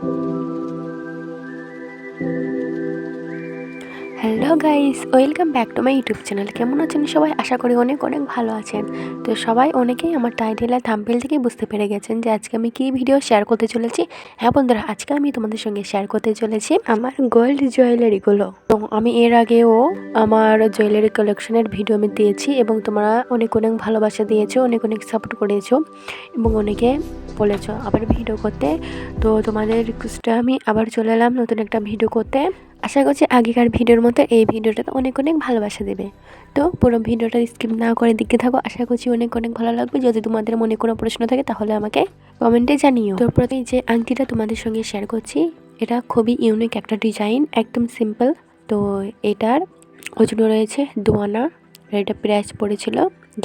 Thank you. Hello guys, welcome back to my YouTube channel. কেমন আছেন সবাই? আশা করি অনেক অনেক ভালো আছেন। তো সবাই অনেকেই আমার টাইটেল আর থাম্পেল থেকেই বুঝতে পেরে গেছেন যে আজকে আমি কী ভিডিও শেয়ার করতে চলেছি। হ্যাঁ বন্ধুরা, আজকে আমি তোমাদের সঙ্গে শেয়ার করতে চলেছি আমার গোল্ড জুয়েলারিগুলো তো আমি এর আগেও আমার জুয়েলারি কালেকশনের ভিডিও আমি দিয়েছি এবং তোমরা অনেক অনেক ভালোবাসা দিয়েছ, অনেক অনেক সাপোর্ট করেছ এবং অনেকে বলেছ আবার ভিডিও করতে। তো তোমাদের রিকোয়েস্টে আমি আবার চলে এলাম নতুন একটা ভিডিও করতে। আশা করছি আগেকার ভিডিওর মতো এই ভিডিওটাতে অনেক অনেক ভালোবাসা দেবে। তো পুরো ভিডিওটা স্কিপ না করে দেখতে থাকো, আশা করছি অনেক অনেক ভালো লাগবে। যদি তোমাদের মনে কোনো প্রশ্ন থাকে তাহলে আমাকে কমেন্টে জানিও। তো প্রথমে যে আংটিটা তোমাদের সঙ্গে শেয়ার করছি, এটা খুবই ইউনিক একটা ডিজাইন একদম সিম্পল তো এটার ওজন রয়েছে দুয়ানা এটা প্রাইস পড়েছিল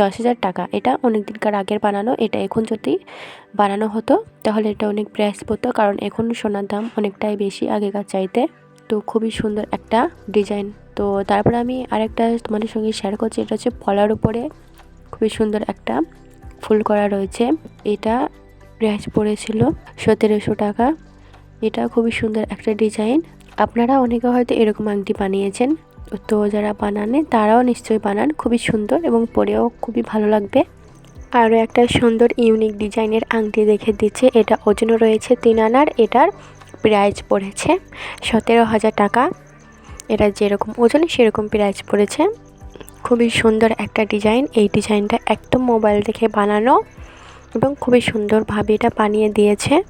দশ হাজার টাকা। এটা অনেক দিনকার আগের বানানো, এটা এখন যদি বানানো হতো তাহলে এটা অনেক প্রাইস পড়তো, কারণ এখন সোনার দাম অনেকটাই বেশি আগেকার চাইতে। তো খুবই সুন্দর একটা ডিজাইন। তো তারপরে আমি আরেকটা তোমাদের সঙ্গে শেয়ার করছি, এটা হচ্ছে পলার উপরে খুবই সুন্দর একটা ফুল করা রয়েছে। এটা প্রাইস পড়েছিল সতেরোশো টাকা। এটা খুবই সুন্দর একটা ডিজাইন। আপনারা অনেকে হয়তো এরকম আংটি বানিয়েছেন। তো যারা বানানে তারাও নিশ্চয়ই বানান। খুবই সুন্দর এবং পরেও খুবই ভালো লাগবে। আরও একটা সুন্দর, ইউনিক ডিজাইনের আংটি দেখে দিচ্ছে। এটা ওজনও রয়েছে তিন আনার। এটার প্রাইস পড়েছে। সতেরো হাজার টাকা। এটা যেরকম ওজন সেরকম প্রাইজ পড়েছে। খুবই সুন্দর একটা ডিজাইন এই ডিজাইনটা একদম মোবাইল দেখে বানানো এবং খুবই সুন্দরভাবে এটা বানিয়ে দিয়েছে।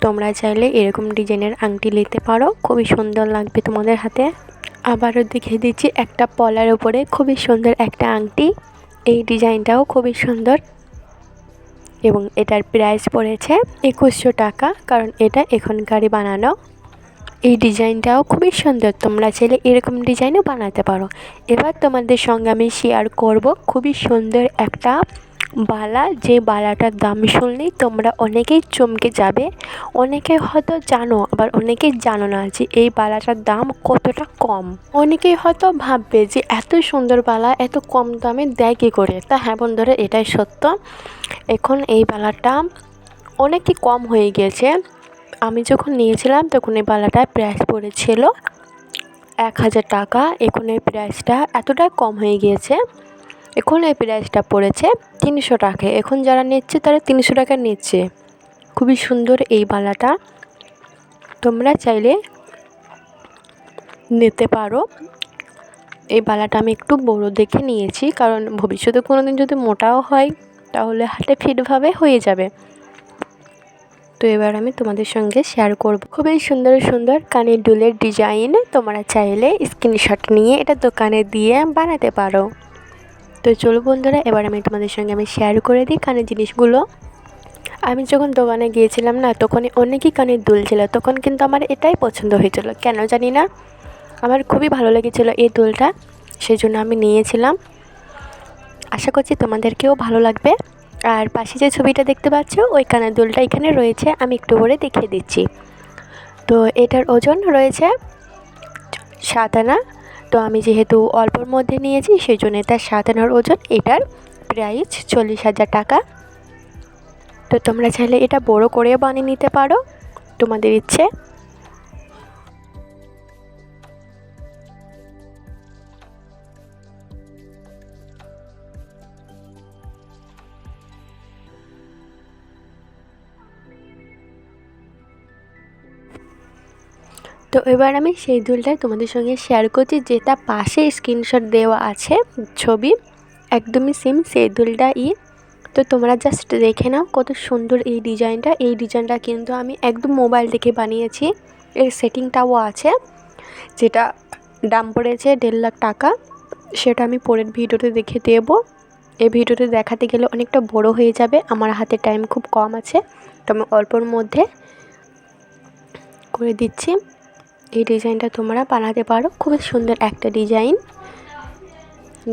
তোমরা চাইলে এরকম ডিজাইনের আংটি নিতে পারো। খুবই সুন্দর লাগবে তোমাদের হাতে। আবারও দেখিয়ে দিচ্ছি একটা পলার উপরে খুবই সুন্দর একটা আংটি। এই ডিজাইনটাও খুবই সুন্দর। এবং এটার প্রাইস পড়েছে একুশশো টাকা, কারণ এটা এখনকারই বানানো। এই ডিজাইনটাও খুবই সুন্দর, তোমরা চাইলে এরকম ডিজাইনও বানাতে পারো। এবার তোমাদের সঙ্গে আমি শেয়ার করব খুবই সুন্দর একটা বালা, যে বালাটার দাম শুনলেই তোমরা অনেকেই চমকে যাবে। অনেকে হয়তো জানো, আবার অনেকেই জানো না যে এই বালাটার দাম কতটা কম। অনেকেই হয়তো ভাববে যে এত সুন্দর বালা, এত কম দামে দেয় কী করে? তা হ্যাঁ বন্ধুরা, এটাই সত্য। এখন এই বালাটা অনেকই কম হয়ে গিয়েছে আমি যখন নিয়েছিলাম, তখন এই বালাটার প্রাইস পড়েছিল এক হাজার টাকা। এখন এই প্রাইসটা এতটা কম হয়ে গিয়েছে। এখন এই প্রাইসটা পড়েছে তিনশো টাকা। এখন যারা নিচ্ছে তারা তিনশো টাকা নিচ্ছে। খুবই সুন্দর এই বালাটা তোমরা চাইলে নিতে পারো। এই বালাটা আমি একটু বড় দেখে নিয়েছি, কারণ ভবিষ্যতে কোনো দিন যদি মোটাও হয়, তাহলে হাতে ফিটভাবে হয়ে যাবে। তো এবার আমি তোমাদের সঙ্গে শেয়ার করব। খুবই সুন্দর সুন্দর কানের দুলের ডিজাইন তোমরা চাইলে স্ক্রিনশট নিয়ে এটা দোকানে দিয়ে বানাতে পারো। তো চলো বন্ধুরা, এবার আমি তোমাদের সঙ্গে আমি শেয়ার করে দিই কানের জিনিসগুলো। আমি যখন দোকানে গিয়েছিলাম না তখন অনেকই কানের দুল ছিল, তখন কিন্তু আমার এটাই পছন্দ হয়েছিল, কেন জানি না? আমার খুবই ভালো লেগেছিলো এই দুলটা সেই জন্য আমি নিয়েছিলাম। আশা করছি তোমাদেরকেও ভালো লাগবে। আর পাশে যে ছবিটা দেখতে পাচ্ছ, ওই কানের দুলটা এখানে রয়েছে, আমি একটু করে দেখিয়ে দিচ্ছি। তো এটার ওজন রয়েছে সাত আনা তো আমি যেহেতু অল্পর মধ্যে নিয়েছি সেই জন্য তার সাত আনার ওজন এটার প্রাইস চল্লিশ হাজার টাকা। তো তোমরা চাইলে এটা বড় করে বানিয়ে নিতে পারো, তোমাদের ইচ্ছে। তো এবার আমি সেই দুলটাই তোমাদের সঙ্গে শেয়ার করছি, যেটা পাশে স্ক্রিনশট দেওয়া আছে ছবি। একদমই সেম সেই দুলটা ই তো তোমরা জাস্ট দেখে নাও কত সুন্দর এই ডিজাইনটা। এই ডিজাইনটা কিন্তু আমি একদম মোবাইল থেকে বানিয়েছি। এর সেটিংটাও আছে, যেটা দাম পড়েছে দেড় লাখ টাকা। সেটা আমি পরের ভিডিওতে দেখে দেব। এই ভিডিওতে দেখাতে গেলে অনেকটা বড় হয়ে যাবে। আমার হাতে টাইম খুব কম আছে। তো আমি অল্পর মধ্যে করে দিচ্ছি। ডিজাইনটা তোমরা বানাতে পারো। খুবই সুন্দর একটা ডিজাইন।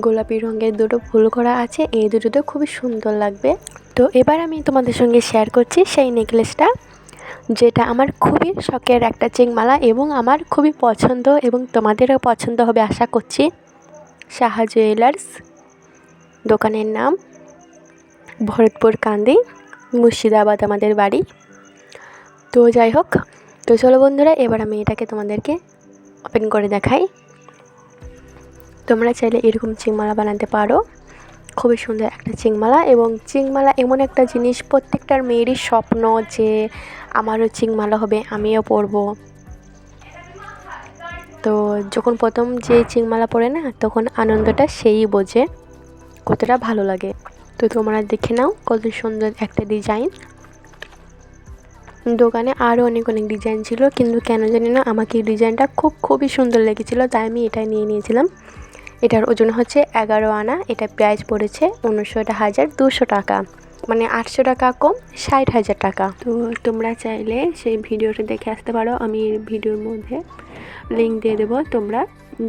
গোলাপি রঙের দুটো ফুল করা আছে, এই দুটোতে খুবই সুন্দর লাগবে। তো এবার আমি তোমাদের সঙ্গে শেয়ার করছি সেই নেকলেসটা যেটা আমার খুবই শখের একটা চেংমালা এবং আমার খুবই পছন্দ এবং তোমাদেরও পছন্দ হবে আশা করছি। সাহা জুয়েলার্স দোকানের নাম ভরতপুর কান্দি, মুর্শিদাবাদ আমাদের বাড়ি। তো যাই হোক তো চলো বন্ধুরা, এবার আমি এটাকে তোমাদেরকে ওপেন করে দেখাই। তোমরা চাইলে এরকম চিংমালা বানাতে পারো। খুবই সুন্দর একটা চিংমালা এবং চিংমালা এমন একটা জিনিস, প্রত্যেকটার মেয়েরই স্বপ্ন যে আমারও চিংমালা হবে, আমিও পরব। তো যখন প্রথম যে চিংমালা পরে না, তখন আনন্দটা সেই বোঝে, কতটা ভালো লাগে। তো তোমরা দেখে নাও কত সুন্দর একটা ডিজাইন দোকানে আরও অনেক অনেক ডিজাইন ছিল কিন্তু কেন জানি না আমাকে এই ডিজাইনটা খুব খুবই সুন্দর লেগেছিলো তাই আমি এটা নিয়ে নিয়েছিলাম। এটার ওজন হচ্ছে এগারো আনা এটা প্রাইস পড়েছে উনষট হাজার দুশো টাকা মানে আটশো টাকা কম ষাট হাজার টাকা। তো তোমরা চাইলে সেই ভিডিওটা দেখে আসতে পারো আমি ভিডিওর মধ্যে লিঙ্ক দিয়ে দেবো তোমরা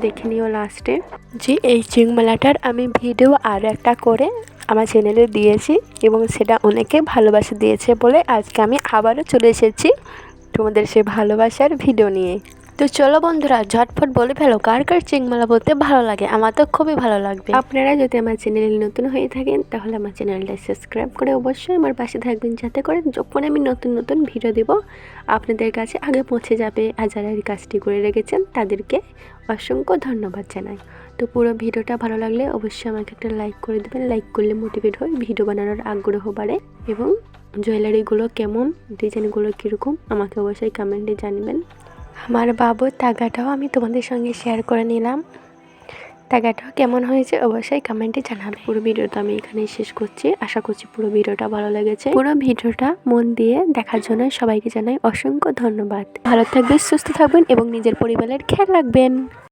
দেখে নিও লাস্টে যে এই চিংমালাটার আমি ভিডিও আর একটা করে আমার চ্যানেলে দিয়েছি এবং সেটা অনেকে ভালোবাসা দিয়েছে বলে আজকে আমি আবারও চলে এসেছি তোমাদের সেই ভালোবাসার ভিডিও নিয়ে। তো চলো বন্ধুরা, ঝটফট বলে ফেলো, কার কার চিংমালা বলতে ভালো লাগে? আমার তো খুবই ভালো লাগবে। আপনারা যদি আমার চ্যানেলে নতুন হয়ে থাকেন, তাহলে আমার চ্যানেলটা সাবস্ক্রাইব করে অবশ্যই আমার পাশে থাকবেন, যাতে করে যখন আমি নতুন নতুন ভিডিও দেব, আপনাদের কাছে আগে পৌঁছে যাবে আর যারা এই কাজটি করে রেখেছেন, তাদেরকে অসংখ্য ধন্যবাদ জানাই। তো পুরো ভিডিওটা ভালো লাগলে অবশ্যই আমাকে একটা লাইক করে দেবেন। লাইক করলে মোটিভেট হয় ভিডিও বানানোর আগ্রহ বাড়ে এবং জুয়েলারিগুলো কেমন, ডিজাইনগুলো কীরকম, আমাকে অবশ্যই কমেন্টে জানবেন। আমার বাবুর তাগাটাও আমি তোমাদের সঙ্গে শেয়ার করে নিলাম। তাগাটাও কেমন হয়েছে অবশ্যই কমেন্টে জানাবে। পুরো ভিডিওটা আমি এখানে শেষ করছি। আশা করছি পুরো ভিডিওটা ভালো লেগেছে। পুরো ভিডিওটা মন দিয়ে দেখার জন্য সবাইকে জানাই অসংখ্য ধন্যবাদ। ভালো থাকবেন সুস্থ থাকবেন এবং নিজের পরিবারের খেয়াল রাখবেন।